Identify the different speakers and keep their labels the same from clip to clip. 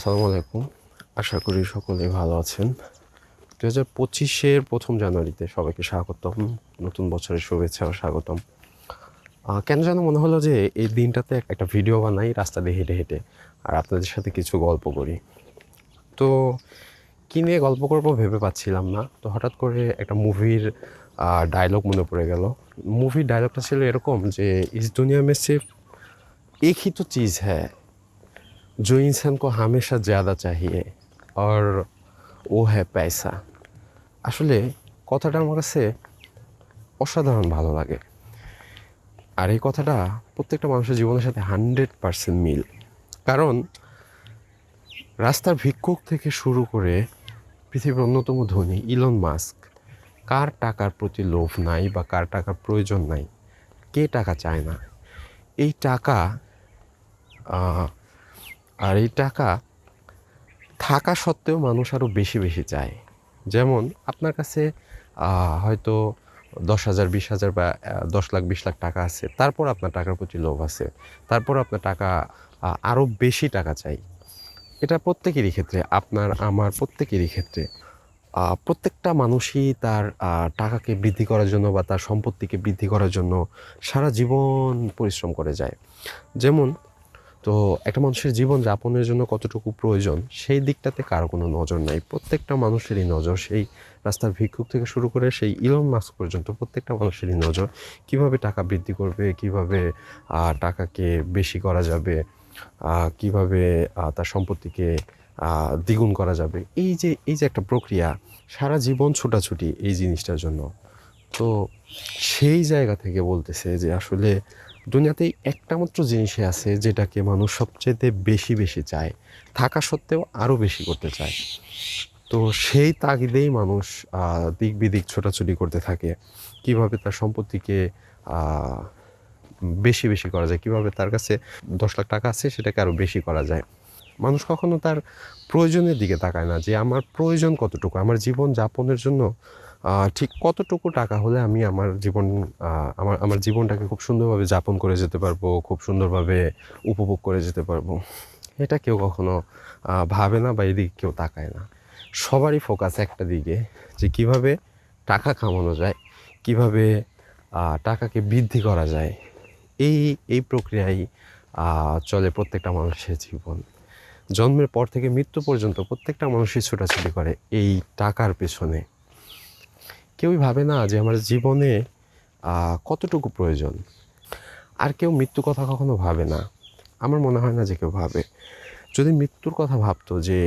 Speaker 1: আসসালামু আলাইকুম। আশা করি সকলে ভালো আছেন। দু হাজার পঁচিশের প্রথম জানুয়ারিতে সবাইকে স্বাগতম। নতুন বছরের শুভেচ্ছা ও স্বাগতম। কেন যেন মনে হলো যে এই দিনটাতে একটা ভিডিও বানাই, রাস্তা দিয়ে হেঁটে হেঁটে, আর আপনাদের সাথে কিছু গল্প করি। তো কী নিয়ে গল্প করব ভেবে পাচ্ছিলাম না। তো হঠাৎ করে একটা মুভির ডায়লগ মনে পড়ে গেল। মুভির ডায়লগটা ছিল এরকম যে, ইস দুনিয়া মে একই এক তো চিজ হ্যাঁ जो इंसान को हमेशा ज़्यादा चाहिए और वो है पैसा আসলে কথাটা আমার কাছে অসাধারণ ভালো লাগে আর এই কথাটা প্রত্যেকটা মানুষের জীবনের সাথে হান্ড্রেড পারসেন্ট মিল কারণ রাস্তার ভিক্ষুক থেকে শুরু করে পৃথিবীর অন্যতম ধনী ইলন মাস্ক কার টাকার প্রতি লোভ নাই বা কার টাকার প্রয়োজন নাই কে টাকা চায় না এই টাকা আহ, আর এই টাকা থাকা সত্ত্বেও মানুষ আরও বেশি বেশি চায়। যেমন আপনার কাছে হয়তো দশ হাজার, বিশ হাজার বা দশ লাখ, বিশ লাখ টাকা আছে, তারপর আপনার টাকার প্রতি লোভ আছে, তারপর আপনার টাকা আরও বেশি টাকা চাই। এটা প্রত্যেকেরই ক্ষেত্রে, আপনার, আমার প্রত্যেকেরই ক্ষেত্রে প্রত্যেকটা মানুষই তার টাকাকে বৃদ্ধি করার জন্য বা তার সম্পত্তিকে বৃদ্ধি করার জন্য সারা জীবন পরিশ্রম করে যায়। যেমন তো একটা মানুষের জীবন যাপনের জন্য কতটুকু প্রয়োজন, সেই দিকটাতে কারও কোনো নজর নাই। প্রত্যেকটা মানুষেরই নজর সেই রাস্তার ভিক্ষুক থেকে শুরু করে সেই ইলন মাস্ক পর্যন্ত প্রত্যেকটা মানুষেরই নজর। কীভাবে টাকা বৃদ্ধি করবে, কীভাবে টাকাকে বেশি করা যাবে কীভাবে তার সম্পত্তিকে দ্বিগুণ করা যাবে। এই যে এই যে একটা প্রক্রিয়া, সারা জীবন ছোটাছুটি এই জিনিসটার জন্য। তো সেই জায়গা থেকে বলতেছে যে আসলে দুনিয়াতে একটা মাত্র জিনিসই আছে যেটাকে মানুষ সবচেয়ে বেশি বেশি চায়, থাকা সত্ত্বেও আরও বেশি করতে চায়। তো সেই তাগিদেই মানুষ দিক বিদিক ছোটাছুটি করতে থাকে। কীভাবে তার সম্পত্তিকে বেশি বেশি করা যায়, কীভাবে তার কাছে দশ লাখ টাকা আছে সেটাকে আরও বেশি করা যায়। মানুষ কখনো তার প্রয়োজনের দিকে তাকায় না যে, আমার প্রয়োজন কতটুকু? আমার জীবন যাপনের জন্য ঠিক কতটুকু টাকা হলে আমি আমার জীবন আমার আমার জীবনটাকে খুব সুন্দরভাবে যাপন করে যেতে পারব, খুব সুন্দরভাবে উপভোগ করে যেতে পারব? এটা কেউ কখনো ভাবে না বা এদিকে কেউ তাকায় না। সবারই ফোকাস একটা দিকে, যে কীভাবে টাকা কামানো যায়, কীভাবে টাকাকে বৃদ্ধি করা যায়, এই এই প্রক্রিয়াই চলে প্রত্যেকটা মানুষের জীবন। জন্মের পর থেকে মৃত্যু পর্যন্ত প্রত্যেকটা মানুষই ছোটাছুটি করে এই টাকার পেছনে। কেউই ভাবে না যে আমার জীবনে কতটুকু প্রয়োজন। আর কেউ মৃত্যু কথা কখনো ভাবে না। আমার মনে হয় না যে কেউ ভাবে। যদি মৃত্যুর কথা ভাবতো যে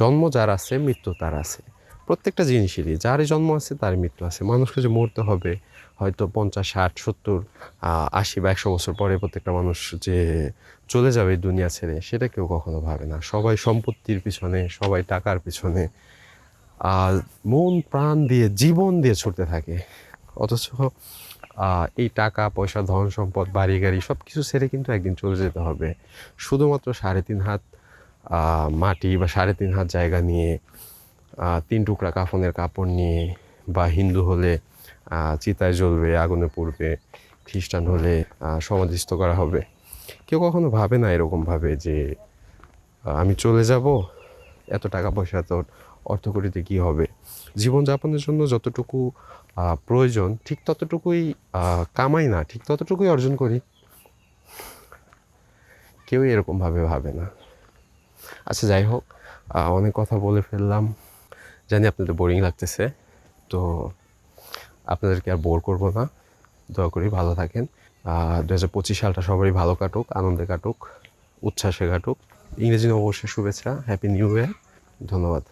Speaker 1: জন্ম যার আছে, মৃত্যু তার আছে। প্রত্যেকটা জিনিসেরই, যারই জন্ম আছে তার মৃত্যু আছে। মানুষকে যে মরতে হবে, হয়তো পঞ্চাশ, ষাট, সত্তর আশি বা একশো বছর পরে প্রত্যেকটা মানুষ যে চলে যাবে দুনিয়া ছেড়ে, সেটা কেউ কখনো ভাবে না। সবাই সম্পত্তির পিছনে, সবাই টাকার পিছনে আর মন প্রাণ দিয়ে, জীবন দিয়ে ছুটতে থাকে। অথচ এই টাকা, পয়সা, ধন সম্পদ, বাড়ি, গাড়ি সব কিছু ছেড়ে কিন্তু একদিন চলে যেতে হবে। শুধুমাত্র সাড়ে তিন হাত মাটি বা সাড়ে তিন হাত জায়গা নিয়ে তিন টুকরা কাফনের কাপড় নিয়ে বা হিন্দু হলে চিতায় জ্বলবে, আগুনে পড়বে, খ্রিস্টান হলে সমাধিস্থ করা হবে। কেউ কখনো ভাবে না এরকমভাবে যে আমি চলে যাব, এত টাকা পয়সা এত অর্থকরিতে কী হবে? জীবনযাপনের জন্য যতটুকু প্রয়োজন, ঠিক ততটুকুই কামাই না, ঠিক ততটুকুই অর্জন করি। কেউই এরকমভাবে ভাবে না। আচ্ছা যাই হোক অনেক কথা বলে ফেললাম। জানি আপনাদের বোরিং লাগতেছে, তো আপনাদেরকে আর বোর করব না। দয়া করি ভালো থাকেন। দু হাজার পঁচিশ সালটা সবারই ভালো কাটুক, আনন্দে কাটুক, উচ্ছ্বাসে কাটুক। ইংরেজি নববর্ষের শুভেচ্ছা হ্যাপি নিউ ইয়ার ধন্যবাদ।